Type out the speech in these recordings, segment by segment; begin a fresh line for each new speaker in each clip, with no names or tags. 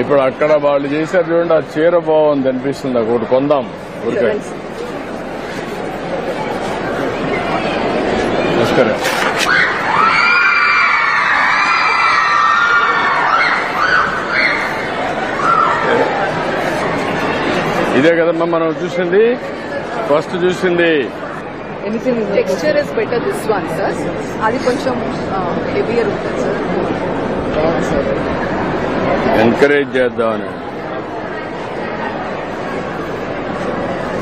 ఇప్పుడు అక్కడ వాళ్ళు చేశారు చూడండి ఆ చీర బాగుంది అనిపిస్తుంది నాకు ఒకటి కొందాం ఊరికే. నమస్కారం. ఇదే కదమ్మా మనం చూసింది ఫస్ట్ చూసింది.
Texture is better this one sir అది కొంచెం హెవియర్ ఉంటుంది సార్
ఎంకరేజ్ చేద్దామని.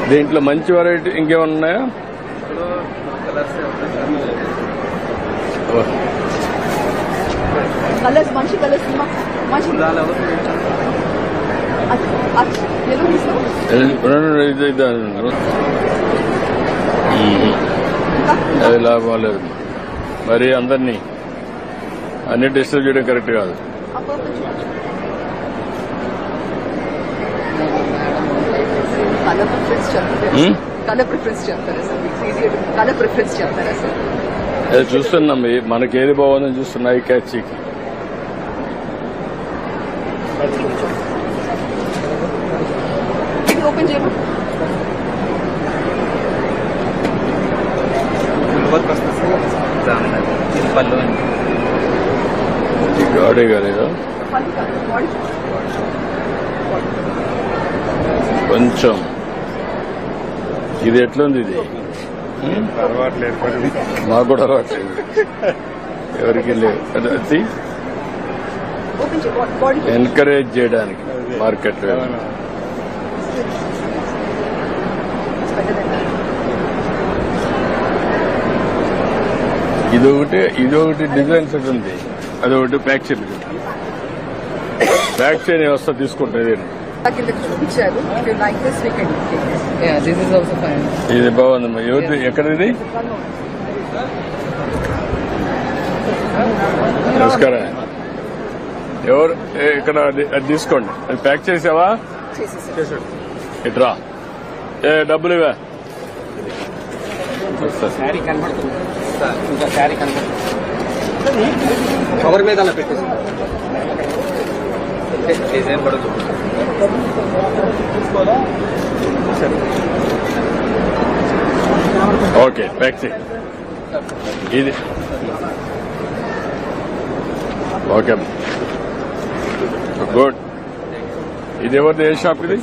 దీంట్లో మంచి వెరైటీ ఇంకేమన్నా ఉన్నాయా? ఓ,
కలర్స్ మంచి కలర్స్ మంచి. ఎల్లో తీసుకో.
ఇది- ఇది- ఇది- ఇది అన్నారు. ఉమ్. అది లాభం లేదు. మరి అందరినీ అన్ని డిస్టర్బ్ చేయడం కరెక్ట్ కాదు.
చెప్తారా
Hmm?
కలర్ ప్రిఫరెన్స్ చెప్తారా సార్? ఈజీ కలర్ ప్రిఫరెన్స్ చెప్తారా సార్?
అది చూస్తున్నాం ఈ- మనకి ఏది బాగుందని చూస్తున్నాయి క్యాచ్
ఇది ఓపెన్ చేయమా?
పళ్ళు
గాడే కాలేదా కొంచెం. ఇది ఎట్లుంది ఇది? మాకు కూడా అలవాట్లేదు ఎవరికి లేవు. అది- చేయడానికి మార్కెట్లో ఇది ఒకటి ఇది ఒకటి డిజైన్స్ ఉంది. అది ఒకటి ప్యాక్ చేయండి ప్యాక్ చేయని వ్యవస్థ
fine.
ఇది బాగుందమ్మా ఎవరిది? ఎక్కడిది? నమస్కారం. ఎవరు? ఏ, ఇక్కడ అది తీసుకోండి. అది ప్యాక్ చేసావా? ఇట్రా ఏ డబ్బులు ఇవా
శారీ కనబడుతుంది. సార్ ఇంకా శారీ కనబడుతుంది. కవర్ మీద అలా పెట్టేసి. డిజైన్ పడుతుంది
ఓకే చేయి ఇది. ఓకే. గుడ్. ఇది ఎవరిది? ఏ షాప్ ఇది?